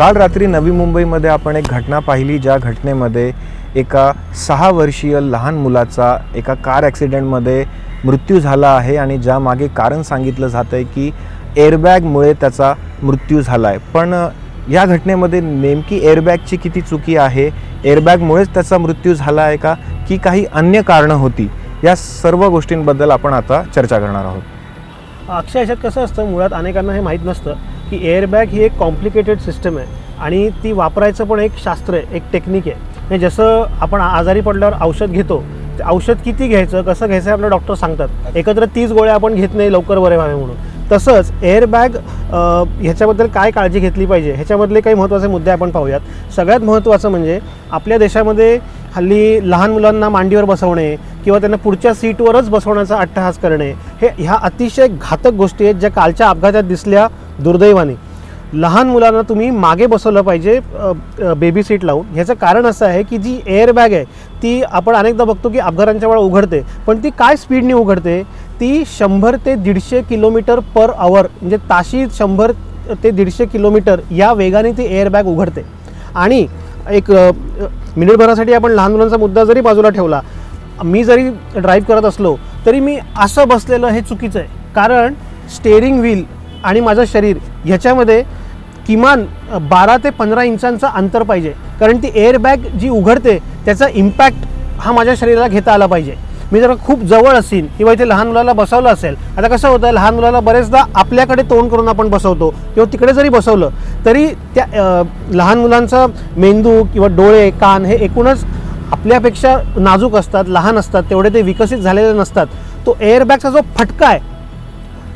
काल रात्री नवी मुंबईमध्ये आपण एक घटना पाहिली ज्या घटनेमध्ये एका सहा वर्षीय लहान मुलाचा एका कार ॲक्सिडेंटमध्ये मृत्यू झाला आहे आणि ज्यामागे कारण सांगितलं जातं आहे की एअरबॅगमुळे त्याचा मृत्यू झाला आहे पण या घटनेमध्ये नेमकी एअरबॅगची किती चुकी आहे? एअरबॅगमुळेच त्याचा मृत्यू झाला आहे का? की काही अन्य कारणं होती? या सर्व गोष्टींबद्दल आपण आता चर्चा करणार आहोत. अक्षरशः कसं असतं मुळात अनेकांना हे माहीत नसतं. की एअरबॅग ही एक कॉम्प्लिकेटेड सिस्टम आहे. आणि ती वापरायचं पण एक शास्त्र आहे एक टेक्निक आहे. म्हणजे जसं आपण आजारी पडल्यावर औषध घेतो ते औषध किती घ्यायचं कसं घ्यायचं हे आपले डॉक्टर सांगतात. एकत्र तीस गोळ्या आपण घेत नाही लवकर बरे व्हावे म्हणून. तसंच एअरबॅग ह्याच्याबद्दल काय काळजी घेतली पाहिजे ह्याच्यामधले काही महत्त्वाचे मुद्दे आपण पाहूयात. सगळ्यात महत्त्वाचं म्हणजे आपल्या देशामध्ये हल्ली लहान मुलांना मांडीवर बसवणे किंवा त्यांना पुढच्या सीटवरच बसवण्याचा अट्टहास करणे हे ह्या अतिशय घातक गोष्टी आहेत ज्या कालच्या अपघातात दिसल्या दुर्दैवाने. लहान मुलांना तुम्ही मागे बसवलं पाहिजे बेबी सीट लावून. ह्याचं कारण असं आहे की जी एअरबॅग आहे ती आपण अनेकदा बघतो की अपघातांच्या वेळा उघडते पण ती काय स्पीडने उघडते? ती शंभर ते दीडशे किलोमीटर पर आवर म्हणजे ताशी शंभर ते दीडशे किलोमीटर या वेगाने ती एअरबॅग उघडते. आणि एक मिनिटभरासाठी आपण लहान मुलांचा मुद्दा जरी बाजूला ठेवला मी जरी ड्राईव्ह करत असलो तरी मी असं बसलेलं हे चुकीचं आहे. कारण स्टेअरिंग व्हील आणि माझं शरीर ह्याच्यामध्ये किमान बारा ते पंधरा इंचांचं अंतर पाहिजे. कारण ती एअरबॅग जी उघडते त्याचा इम्पॅक्ट हा माझ्या शरीराला घेता आला पाहिजे. मी जर खूप जवळ असेल किंवा इथे लहान मुलाला बसवलं असेल आता कसं होतं लहान मुलाला बरेचदा आपल्याकडे तोंड करून आपण बसवतो किंवा तिकडे जरी बसवलं तरी त्या लहान मुलांचा मेंदू किंवा डोळे कान हे एकूणच आपल्यापेक्षा नाजूक असतात लहान असतात तेवढे ते विकसित झालेले नसतात. तो एअरबॅगचा जो फटका आहे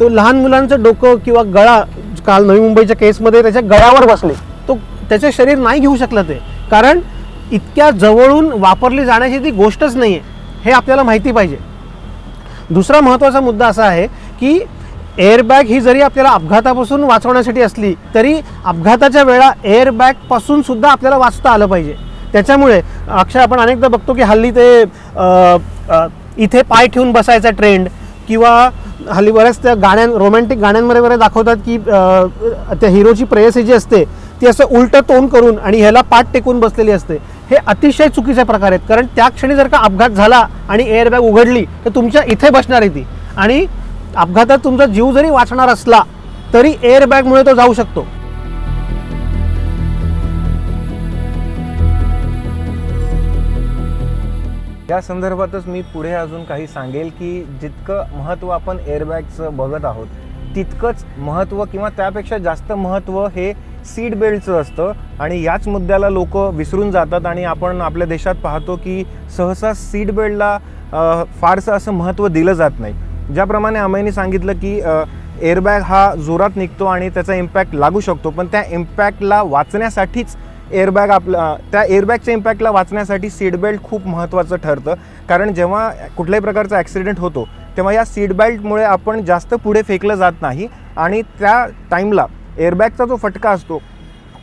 तो लहान मुलांचं डोकं किंवा गळा काल नवी मुंबईच्या केसमध्ये त्याच्या गळ्यावर बसले. तो त्याचे शरीर नाही घेऊ शकलं ते. कारण इतक्या जवळून वापरली जाण्याची ती गोष्टच नाही आहे हे आपल्याला माहिती पाहिजे. दुसरा महत्त्वाचा मुद्दा असा आहे की एअरबॅग ही जरी आपल्याला अपघातापासून वाचवण्यासाठी असली तरी अपघाताच्या वेळा एअरबॅगपासून सुद्धा आपल्याला वाचता आलं पाहिजे. त्याच्यामुळे अक्षय आपण अनेकदा बघतो की हल्ली ते इथे पाय ठेवून बसायचा ट्रेंड किंवा हल्ली बऱ्याच त्या गाण्यां रोमॅन्टिक गाण्यांमध्ये बरे दाखवतात की त्या हिरोची प्रेयसी जी असते ती असं उलटं तोंड करून आणि ह्याला पाठ टेकून बसलेली असते. हे अतिशय चुकीचे प्रकार आहेत. कारण त्या क्षणी जर का अपघात झाला आणि एअरबॅग उघडली तर तुमच्या इथे बसणार आहे ती. आणि अपघातात तुमचा जीव जरी वाचणार असला तरी एअरबॅगमुळे तो जाऊ शकतो. त्या संदर्भातच मी पुढे अजून काही सांगेल की जितकं महत्त्व आपण एअरबॅगचं बघत आहोत तितकंच महत्त्व किंवा त्यापेक्षा जास्त महत्त्व हे सीट बेल्टचं असतं. आणि याच मुद्द्याला लोक विसरून जातात आणि आपण आपल्या देशात पाहतो की सहसा सीट बेल्टला फारसं असं महत्त्व दिलं जात नाही. ज्याप्रमाणे अमयनी सांगितलं की एअरबॅग हा जोरात निघतो आणि त्याचा इम्पॅक्ट लागू शकतो. पण त्या इम्पॅक्टला वाचण्यासाठीच एअरबॅग आपला त्या एअरबॅगच्या इम्पॅक्टला वाचण्यासाठी सीट बेल्ट खूप महत्त्वाचं ठरतं. कारण जेव्हा कुठल्याही प्रकारचा ॲक्सिडेंट होतो तेव्हा या सीट बेल्टमुळे आपण जास्त पुढे फेकलं जात नाही. आणि त्या टाईमला एअरबॅगचा जो फटका असतो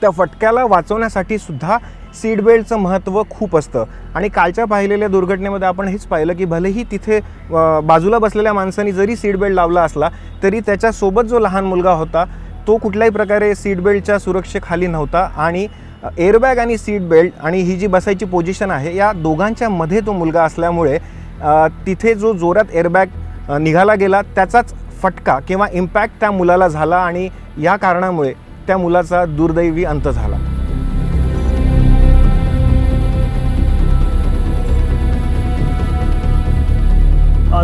त्या फटक्याला वाचवण्यासाठी सुद्धा सीट बेल्टचं महत्त्व खूप असतं. आणि कालच्या पाहिलेल्या दुर्घटनेमध्ये आपण हेच पाहिलं की भलेही तिथे बाजूला बसलेल्या माणसांनी जरी सीट बेल्ट लावला असला तरी त्याच्यासोबत जो लहान मुलगा होता तो कुठल्याही प्रकारे सीट बेल्टच्या सुरक्षेखाली नव्हता. आणि एअरबॅग आणि सीट बेल्ट आणि ही जी बसायची पोझिशन आहे या दोघांच्या मध्ये तो मुलगा असल्यामुळे तिथे जो जोरात एअरबॅग निघाला गेला त्याचाच फटका किंवा इम्पॅक्ट त्या मुलाला झाला आणि या कारणामुळे त्या मुलाचा दुर्दैवी अंत झाला.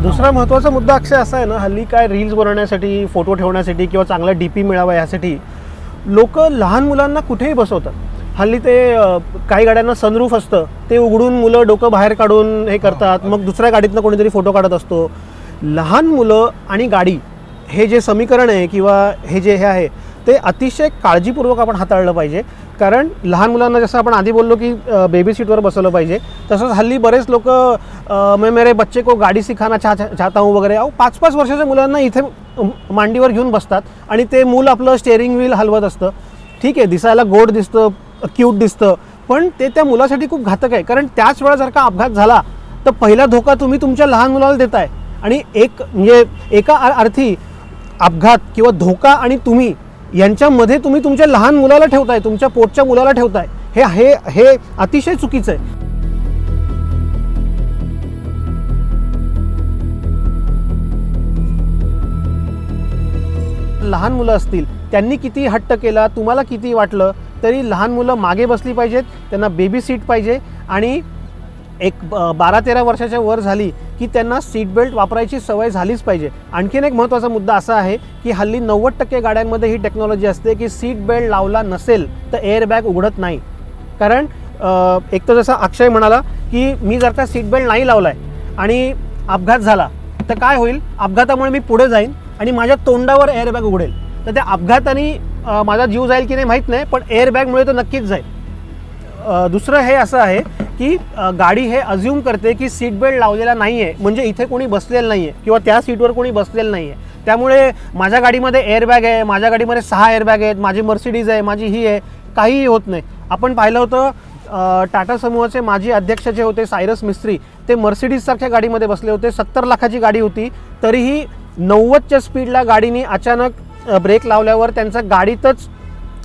दुसरा महत्त्वाचा मुद्दा अक्षय असा आहे ना हल्ली काय रील्स बनवण्यासाठी फोटो ठेवण्यासाठी किंवा चांगला डी पी मिळावा यासाठी लोक लहान मुलांना कुठेही बसवतात. हल्ली ते काही गाड्यांना सनरूफ असतं. ते उघडून मुलं डोकं बाहेर काढून हे करतात. मग दुसऱ्या गाडीतनं कोणीतरी फोटो काढत असतो. लहान मुलं आणि गाडी हे जे समीकरण आहे किंवा हे जे हे आहे ते अतिशय काळजीपूर्वक आपण हाताळलं पाहिजे. कारण लहान मुलांना जसं आपण आधी बोललो की बेबी सीटवर बसवलं पाहिजे तसंच हल्ली बरेच लोक मैं मेरे बच्चे को गाडी सिखाना चाह चाहता हूँ वगैरे. अहो पाच पाच वर्षाच्या मुलांना इथे मांडीवर घेऊन बसतात आणि ते मूल आपलं स्टेअरिंग व्हील हलवत असतं. ठीक आहे दिसायला गोड दिसतं क्यूट दिसतं. पण ते त्या मुलासाठी खूप घातक आहे. कारण त्याच वेळा जर का अपघात झाला तर पहिला धोका तुम्ही तुमच्या लहान मुलाला देताय. आणि एक म्हणजे एका अर्थी अपघात किंवा धोका आणि तुम्ही यांच्यामध्ये तुम्ही तुमच्या लहान मुलाला ठेवताय तुमच्या पोटच्या मुलाला ठेवताय हे हे हे अतिशय चुकीचं आहे. लहान मुलं असतील त्यांनी किती हट्ट केला तुम्हाला किती वाटलं तरी लहान मुलं मागे बसली पाहिजेत त्यांना बेबी सीट पाहिजे आणि एक ब- बारा तेरा वर्षाच्या वर झाली की त्यांना सीट बेल्ट वापरायची सवय झालीच पाहिजे. आणखीन एक महत्त्वाचा मुद्दा असा आहे की हल्ली नव्वद टक्के गाड्यांमध्ये ही टेक्नॉलॉजी असते की सीट बेल्ट लावला नसेल तर एअरबॅग उघडत नाही. कारण एक तर जसं अक्षय म्हणाला की मी जर का सीट बेल्ट नाही लावला आहे आणि अपघात झाला तर काय होईल? अपघातामुळे मी पुढे जाईन आणि माझ्या तोंडावर एअरबॅग उघडेल. तर त्या अपघाताने माझा जीव जाईल की नाही माहीत नाही पण एअरबॅगमुळे तर नक्कीच जाईल. दुसरं हे असं आहे की गाडी हे अज्युम करते की सीट बेल्ट लावलेला नाही आहे म्हणजे इथे कोणी बसलेलं नाही आहे किंवा त्या सीटवर कोणी बसलेलं नाही आहे त्यामुळे माझ्या गाडीमध्ये एअरबॅग आहे माझ्या गाडीमध्ये सहा एअरबॅग आहेत माझी मर्सिडीज आहे माझी ही आहे काहीही होत नाही. आपण पाहिलं होतं टाटा समूहाचे माजी अध्यक्ष जे होते सायरस मिस्त्री ते मर्सिडीजसारख्या गाडीमध्ये बसले होते. सत्तर लाखाची गाडी होती. तरीही नव्वदच्या स्पीडला गाडीने अचानक ब्रेक लावल्यावर त्यांचा गाडीतच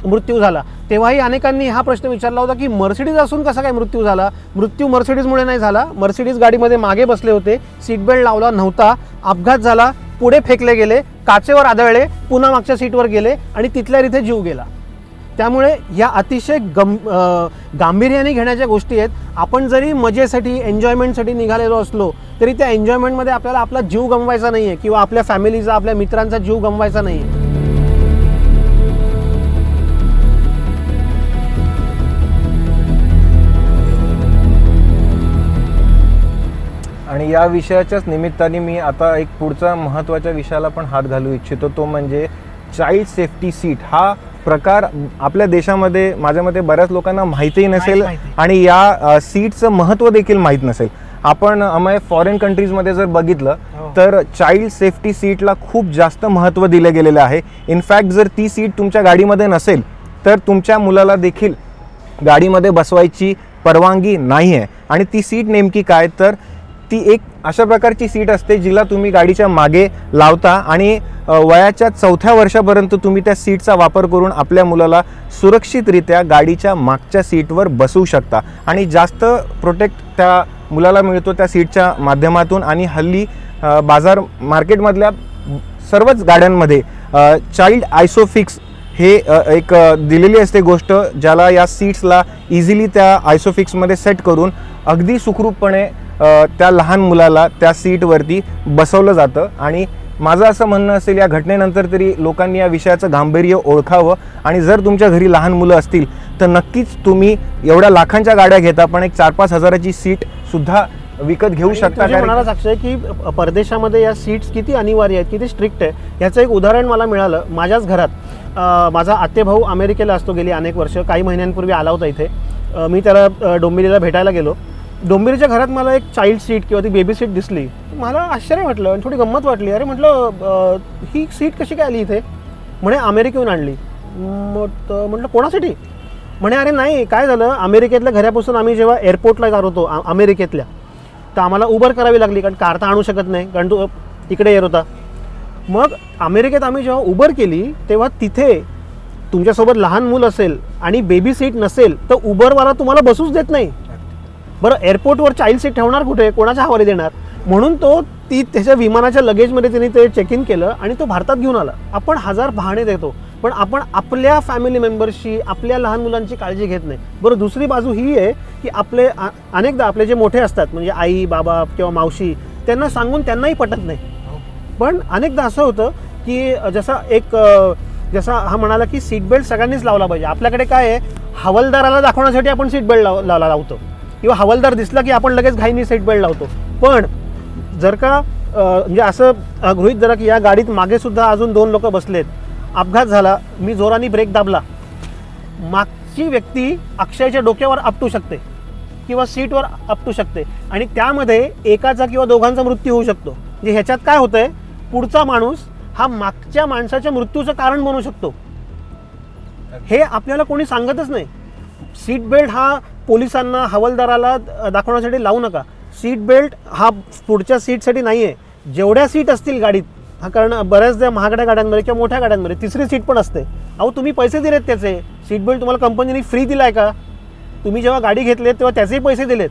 मृत्यू झाला. तेव्हाही अनेकांनी हा प्रश्न विचारला होता की मर्सिडीज असून कसा काय मृत्यू झाला? मृत्यू मर्सिडीजमुळे नाही झाला. मर्सिडीज गाडीमध्ये मागे बसले होते. सीट बेल्ट लावला नव्हता. अपघात झाला. पुढे फेकले गेले. काचेवर आदळले. पुन्हा मागच्या सीटवर गेले आणि तिथल्या तिथे जीव गेला. त्यामुळे ह्या अतिशय गम गांभीर्याने घेण्याच्या गोष्टी आहेत. आपण जरी मजेसाठी एन्जॉयमेंटसाठी निघालेलो असलो तरी त्या एन्जॉयमेंटमध्ये आपल्याला आपला जीव गमवायचा नाही आहे किंवा आपल्या फॅमिलीचा आपल्या मित्रांचा जीव गमवायचा नाही आहे या विषयाच्याच निमित्ताने मी आता एक पुढचा महत्त्वाच्या विषयाला पण हात घालू इच्छितो. तो म्हणजे चाइल्ड सेफ्टी सीट हा प्रकार आपल्या देशामध्ये माझ्या मते बऱ्याच लोकांना माहितीही नसेल. आणि या सीटचं महत्त्व देखील माहीत नसेल. आपण अमय फॉरेन कंट्रीजमध्ये जर बघितलं हो. तर चाइल्ड सेफ्टी सीटला खूप जास्त महत्त्व दिलं गेलेलं आहे. इनफॅक्ट जर ती सीट तुमच्या गाडीमध्ये नसेल तर तुमच्या मुलाला देखील गाडीमध्ये बसवायची परवानगी नाही आहे आणि ती सीट नेमकी काय? तर ती एक अशा प्रकारची सीट असते जिला तुम्ही गाडीच्या मागे लावता आणि वयाच्या चौथ्या वर्षापर्यंत तुम्ही त्या सीटचा वापर करून आपल्या मुलाला सुरक्षितरित्या गाडीच्या मागच्या सीटवर बसवू शकता. आणि जास्त प्रोटेक्ट त्या मुलाला मिळतो त्या सीटच्या माध्यमातून आणि हल्ली बाजार मार्केटमधल्या सर्वच गाड्यांमध्ये चाइल्ड आयसोफिक्स हे एक दिलेली असते गोष्ट ज्याला या सीट्सला इझिली त्या आयसोफिक्समध्ये सेट करून अगदी सुखरूपपणे त्या लहान मुलाला त्या सीटवरती बसवलं जातं. आणि माझं असं म्हणणं असेल या घटनेनंतर तरी लोकांनी या विषयाचं गांभीर्य ओळखावं. आणि जर तुमच्या घरी लहान मुलं असतील तर नक्कीच तुम्ही एवढ्या लाखांच्या गाड्या घेता पण एक चार पाच हजाराची सीट सुद्धा विकत घेऊ शकता. कारण- म्हणालाच अक्षय की परदेशामध्ये या सीट्स किती अनिवार्य आहेत किती स्ट्रिक्ट आहे. याचं एक उदाहरण मला मिळालं माझ्याच घरात. माझा आतेभाऊ अमेरिकेला असतो गेली अनेक वर्ष काही महिन्यांपूर्वी आला होता इथे. मी त्याला डोंबिरीला डोंबिवलीला भेटायला गेलो. डोंबिवलीच्या घरात मला एक चाइल्ड सीट किंवा ती बेबी सीट दिसली. मला आश्चर्य वाटलं आणि थोडी गंमत वाटली. अरे म्हटलं ही सीट कशी काय आली इथे? म्हणे अमेरिकेहून आणली. मग म्हटलं कोणासाठी? म्हणे अरे नाही काय झालं? अमेरिकेतल्या घरापासून आम्ही जेव्हा एअरपोर्टला जात होतो अमेरिकेतल्या तर आम्हाला उबर करावी लागली कारण कार तर आणू शकत नाही कारण तो इकडे येत होता. मग अमेरिकेत आम्ही जेव्हा उबर केली तेव्हा तिथे तुमच्यासोबत लहान मूल असेल आणि बेबी सीट नसेल तर उबरवाला तुम्हाला बसूच देत नाही. बरं एअरपोर्टवर चाइल्ड सीट ठेवणार कुठे? कोणाच्या हवाली देणार? म्हणून तो ती त्याच्या विमानाच्या लगेजमध्ये त्यांनी ते चेक इन केलं आणि तो भारतात घेऊन आला. आपण हजार बहाणे देतो पण आपण आपल्या फॅमिली मेंबर्सची आपल्या लहान मुलांची काळजी घेत नाही. बरं दुसरी बाजू ही आहे की आपले अनेकदा आपले जे मोठे असतात म्हणजे आई बाबा किंवा मावशी त्यांना सांगून त्यांनाही पटत नाही. पण अनेकदा असं होतं की जसा एक जसा हा म्हणाला की सीट बेल्ट सगळ्यांनीच लावला पाहिजे. आपल्याकडे काय आहे हवालदाराला दाखवण्यासाठी आपण सीट बेल्ट लाव लावला लावतो. किंवा हवालदार दिसला की आपण लगेच घाईनी सीट बेल्ट लावतो. पण जर का म्हणजे असं गृहित जरा की या गाडीत मागेसुद्धा अजून दोन लोक बसलेत. अपघात झाला मी जोराने ब्रेक दाबला. मागची व्यक्ती अक्षयच्या डोक्यावर आपटू शकते किंवा सीटवर आपटू शकते. आणि त्यामध्ये एकाचा किंवा दोघांचा मृत्यू होऊ शकतो. म्हणजे ह्याच्यात काय होतं आहे पुढचा माणूस हा मागच्या माणसाच्या मृत्यूचं कारण बनू शकतो. हे आपल्याला कोणी सांगतच नाही. सीट बेल्ट हा पोलिसांना हवालदाराला दाखवण्यासाठी लावू नका. सीट बेल्ट हा पुढच्या सीटसाठी नाही आहे जेवढ्या सीट असतील गाडीत हा कारण बऱ्याचदा महागड्या गाड्यांमध्ये किंवा मोठ्या गाड्यांमध्ये तिसरी सीट पण असते. अहो तुम्ही पैसे दिलेत त्याचे. सीट बेल्ट तुम्हाला कंपनीने फ्री दिलाय का? तुम्ही जेव्हा गाडी घेतलेत तेव्हा त्याचेही पैसे दिलेत.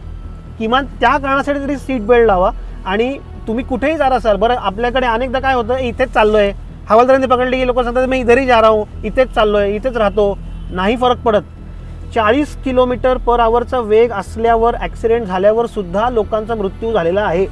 किमान त्या कारणासाठी तरी सीट बेल्ट लावा आणि तुम्ही कुठेही जात असाल बरं आपल्याकडे अनेकदा काय होतं इथेच चाललोय. हवालदारांनी पकडले की लोक सांगतात मी इधरही जा रहा इथेच इथेच चाललोय इथेच राहतो. नाही फरक पडत. चाळीस किलोमीटर पर आवरचा वेग असल्यावर ॲक्सिडेंट झाल्यावर सुद्धा लोकांचा मृत्यू झालेला आहे.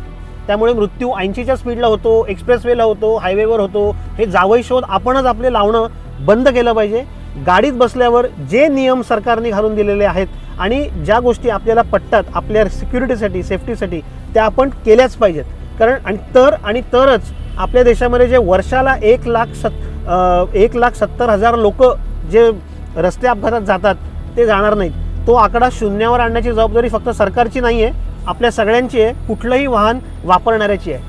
त्यामुळे मृत्यू ऐंशीच्या स्पीडला होतो एक्सप्रेसवेला होतो हायवेवर होतो. हे जावई शोध आपणच आपले लावणं बंद केलं पाहिजे. गाडीत बसल्यावर जे नियम सरकारने घालून दिलेले आहेत आणि ज्या गोष्टी आपल्याला पटतात आपल्या सिक्युरिटीसाठी सेफ्टीसाठी त्या आपण केल्याच पाहिजेत. कारण आणि तर आणि तरच आपल्या देशामध्ये जे वर्षाला एक लाख सत् एक लाख सत्तर हजार लोक जे रस्ते अपघातात जातात ते जाणार नाहीत. तो आकडा शून्यावर आणण्याची जबाबदारी फक्त सरकारची नाही आहे आपल्या सगळ्यांची आहे कुठलंही वाहन वापरणाऱ्याची आहे.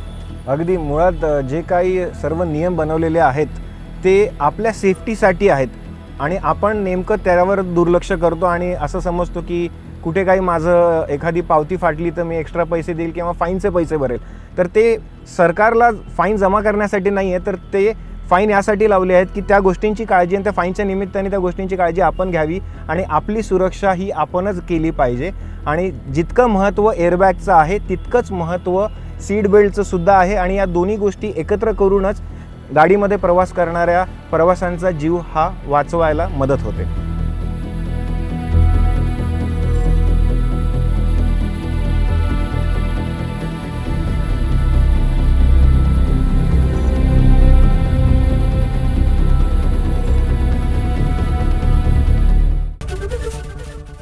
अगदी मुळात जे काही सर्व नियम बनवलेले आहेत ते आपल्या सेफ्टीसाठी आहेत. आणि आपण नेमकं त्यावर दुर्लक्ष करतो आणि असं समजतो की कुठे काही माझं एखादी पावती फाटली तर मी एक्स्ट्रा पैसे देईल किंवा फाईनचे पैसे भरेल. तर ते सरकारला फाईन जमा करण्यासाठी नाही आहे तर ते फाईन यासाठी लावले आहेत की त्या गोष्टींची काळजी आणि त्या फाईनच्या निमित्ताने त्या गोष्टींची काळजी आपण घ्यावी आणि आपली सुरक्षा ही आपणच केली पाहिजे. आणि जितकं महत्त्व एअरबॅगचं आहे तितकंच महत्त्व सीट बेल्टचं सुद्धा आहे आणि या दोन्ही गोष्टी एकत्र करूनच गाडीमध्ये प्रवास करणाऱ्या प्रवाशांचा जीव हा वाचवायला मदत होते.